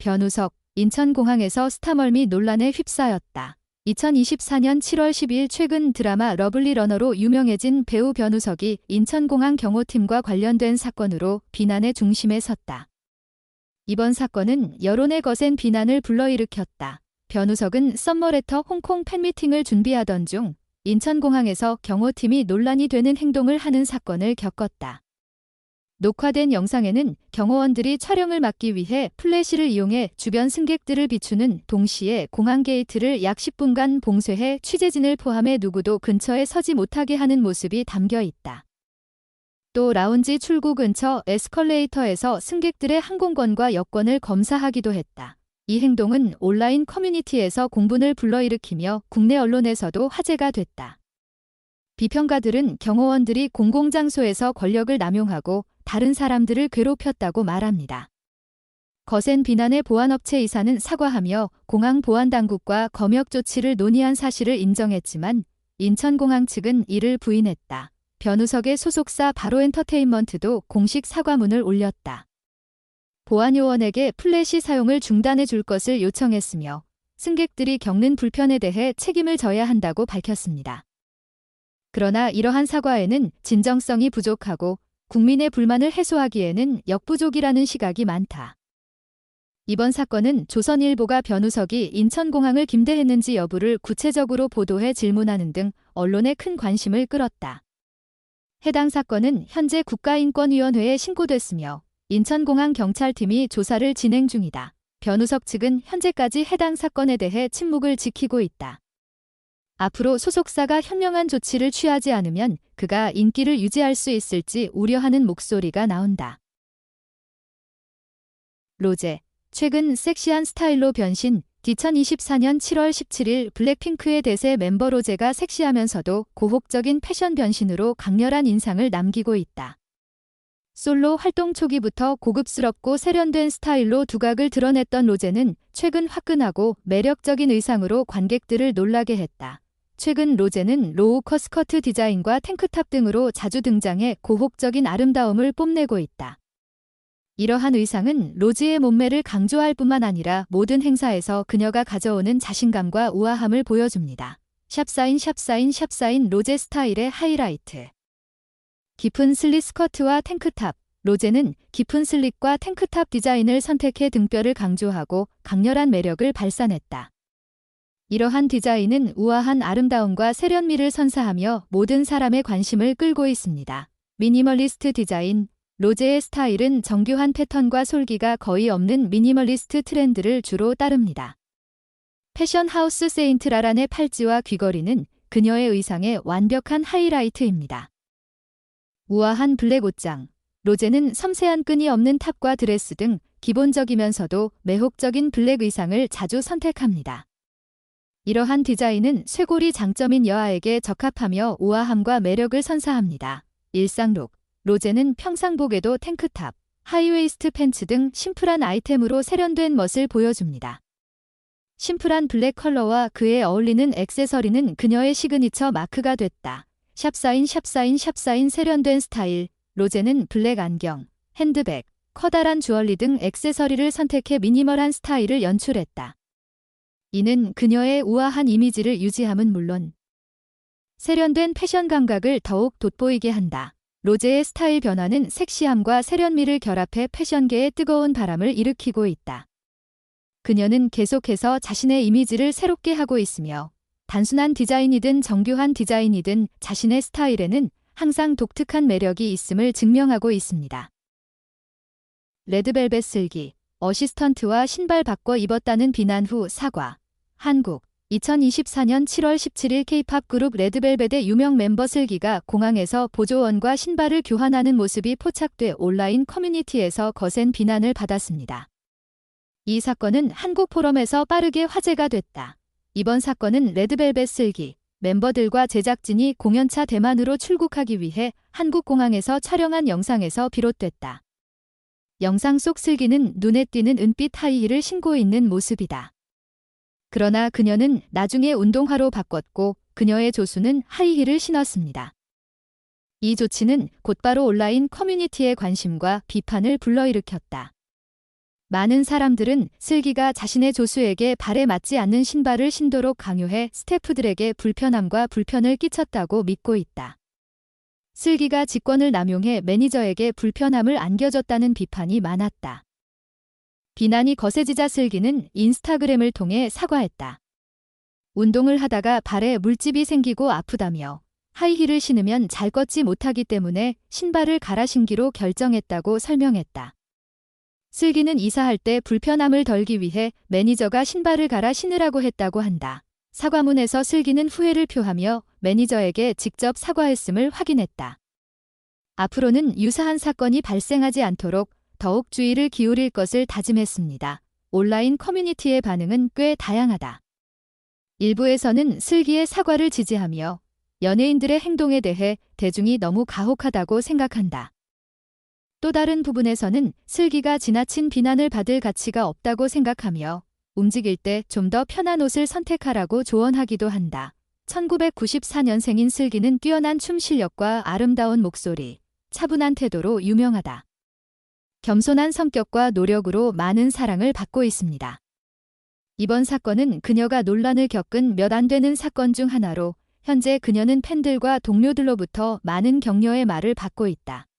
변우석, 인천공항에서 스타멀미 논란에 휩싸였다. 2024년 7월 12일 최근 드라마 러블리 러너로 유명해진 배우 변우석이 인천공항 경호팀과 관련된 사건으로 비난의 중심에 섰다. 이번 사건은 여론의 거센 비난을 불러일으켰다. 변우석은 썸머레터 홍콩 팬미팅을 준비하던 중 인천공항에서 경호팀이 논란이 되는 행동을 하는 사건을 겪었다. 녹화된 영상에는 경호원들이 촬영을 막기 위해 플래시를 이용해 주변 승객들을 비추는 동시에 공항 게이트를 약 10분간 봉쇄해 취재진을 포함해 누구도 근처에 서지 못하게 하는 모습이 담겨 있다. 또 라운지 출구 근처 에스컬레이터에서 승객들의 항공권과 여권을 검사하기도 했다. 이 행동은 온라인 커뮤니티에서 공분을 불러일으키며 국내 언론에서도 화제가 됐다. 비평가들은 경호원들이 공공장소에서 권력을 남용하고 다른 사람들을 괴롭혔다고 말합니다. 거센 비난의 보안업체 이사는 사과하며 공항 보안당국과 검역 조치를 논의한 사실을 인정했지만 인천공항 측은 이를 부인했다. 변우석의 소속사 바로엔터테인먼트도 공식 사과문을 올렸다. 보안요원에게 플래시 사용을 중단해 줄 것을 요청했으며 승객들이 겪는 불편에 대해 책임을 져야 한다고 밝혔습니다. 그러나 이러한 사과에는 진정성이 부족하고 국민의 불만을 해소하기에는 역부족이라는 시각이 많다. 이번 사건은 조선일보가 변우석이 인천공항을 김대했는지 여부를 구체적으로 보도해 질문하는 등 언론의 큰 관심을 끌었다. 해당 사건은 현재 국가인권위원회에 신고됐으며 인천공항 경찰팀이 조사를 진행 중이다. 변우석 측은 현재까지 해당 사건에 대해 침묵을 지키고 있다. 앞으로 소속사가 현명한 조치를 취하지 않으면 그가 인기를 유지할 수 있을지 우려하는 목소리가 나온다. 로제, 최근 섹시한 스타일로 변신, 2024년 7월 17일 블랙핑크의 대세 멤버 로제가 섹시하면서도 고혹적인 패션 변신으로 강렬한 인상을 남기고 있다. 솔로 활동 초기부터 고급스럽고 세련된 스타일로 두각을 드러냈던 로제는 최근 화끈하고 매력적인 의상으로 관객들을 놀라게 했다. 최근 로제는 로우 커 스커트 디자인과 탱크탑 등으로 자주 등장해 고혹적인 아름다움을 뽐내고 있다. 이러한 의상은 로즈의 몸매를 강조할 뿐만 아니라 모든 행사에서 그녀가 가져오는 자신감과 우아함을 보여줍니다. 샵사인 샵사인 샵사인 로제 스타일의 하이라이트. 깊은 슬릿 스커트와 탱크탑. 로제는 깊은 슬릿과 탱크탑 디자인을 선택해 등뼈를 강조하고 강렬한 매력을 발산했다. 이러한 디자인은 우아한 아름다움과 세련미를 선사하며 모든 사람의 관심을 끌고 있습니다. 미니멀리스트 디자인 로제의 스타일은 정교한 패턴과 솔기가 거의 없는 미니멀리스트 트렌드를 주로 따릅니다. 패션 하우스 세인트 라란의 팔찌와 귀걸이는 그녀의 의상의 완벽한 하이라이트입니다. 우아한 블랙 옷장. 로제는 섬세한 끈이 없는 탑과 드레스 등 기본적이면서도 매혹적인 블랙 의상을 자주 선택합니다. 이러한 디자인은 쇄골이 장점인 여아에게 적합하며 우아함과 매력을 선사합니다. 일상룩. 로제는 평상복에도 탱크탑, 하이웨이스트 팬츠 등 심플한 아이템으로 세련된 멋을 보여줍니다. 심플한 블랙 컬러와 그에 어울리는 액세서리는 그녀의 시그니처 마크가 됐다. 샵사인 샵사인 샵사인 세련된 스타일, 로제는 블랙 안경, 핸드백, 커다란 주얼리 등 액세서리를 선택해 미니멀한 스타일을 연출했다. 이는 그녀의 우아한 이미지를 유지함은 물론 세련된 패션 감각을 더욱 돋보이게 한다. 로제의 스타일 변화는 섹시함과 세련미를 결합해 패션계에 뜨거운 바람을 일으키고 있다. 그녀는 계속해서 자신의 이미지를 새롭게 하고 있으며 단순한 디자인이든 정교한 디자인이든 자신의 스타일에는 항상 독특한 매력이 있음을 증명하고 있습니다. 레드벨벳 슬기, 어시스턴트와 신발 바꿔 입었다는 비난 후 사과. 한국 2024년 7월 17일 K-팝 그룹 레드벨벳의 유명 멤버 슬기가 공항에서 보조원과 신발을 교환하는 모습이 포착돼 온라인 커뮤니티에서 거센 비난을 받았습니다. 이 사건은 한국 포럼에서 빠르게 화제가 됐다. 이번 사건은 레드벨벳 슬기 멤버들과 제작진이 공연차 대만으로 출국하기 위해 한국 공항에서 촬영한 영상에서 비롯됐다. 영상 속 슬기는 눈에 띄는 은빛 하이힐을 신고 있는 모습이다. 그러나 그녀는 나중에 운동화로 바꿨고 그녀의 조수는 하이힐을 신었습니다. 이 조치는 곧바로 온라인 커뮤니티의 관심과 비판을 불러일으켰다. 많은 사람들은 슬기가 자신의 조수에게 발에 맞지 않는 신발을 신도록 강요해 스태프들에게 불편함과 불편을 끼쳤다고 믿고 있다. 슬기가 직권을 남용해 매니저에게 불편함을 안겨줬다는 비판이 많았다. 비난이 거세지자 슬기는 인스타그램을 통해 사과했다. 운동을 하다가 발에 물집이 생기고 아프다며 하이힐을 신으면 잘 걷지 못하기 때문에 신발을 갈아 신기로 결정했다고 설명했다. 슬기는 이사할 때 불편함을 덜기 위해 매니저가 신발을 갈아 신으라고 했다고 한다. 사과문에서 슬기는 후회를 표하며 매니저에게 직접 사과했음을 확인했다. 앞으로는 유사한 사건이 발생하지 않도록 더욱 주의를 기울일 것을 다짐했습니다. 온라인 커뮤니티의 반응은 꽤 다양하다. 일부에서는 슬기의 사과를 지지하며 연예인들의 행동에 대해 대중이 너무 가혹하다고 생각한다. 또 다른 부분에서는 슬기가 지나친 비난을 받을 가치가 없다고 생각하며 움직일 때 좀 더 편한 옷을 선택하라고 조언하기도 한다. 1994년생인 슬기는 뛰어난 춤 실력과 아름다운 목소리, 차분한 태도로 유명하다. 겸손한 성격과 노력으로 많은 사랑을 받고 있습니다. 이번 사건은 그녀가 논란을 겪은 몇 안 되는 사건 중 하나로 현재 그녀는 팬들과 동료들로부터 많은 격려의 말을 받고 있다.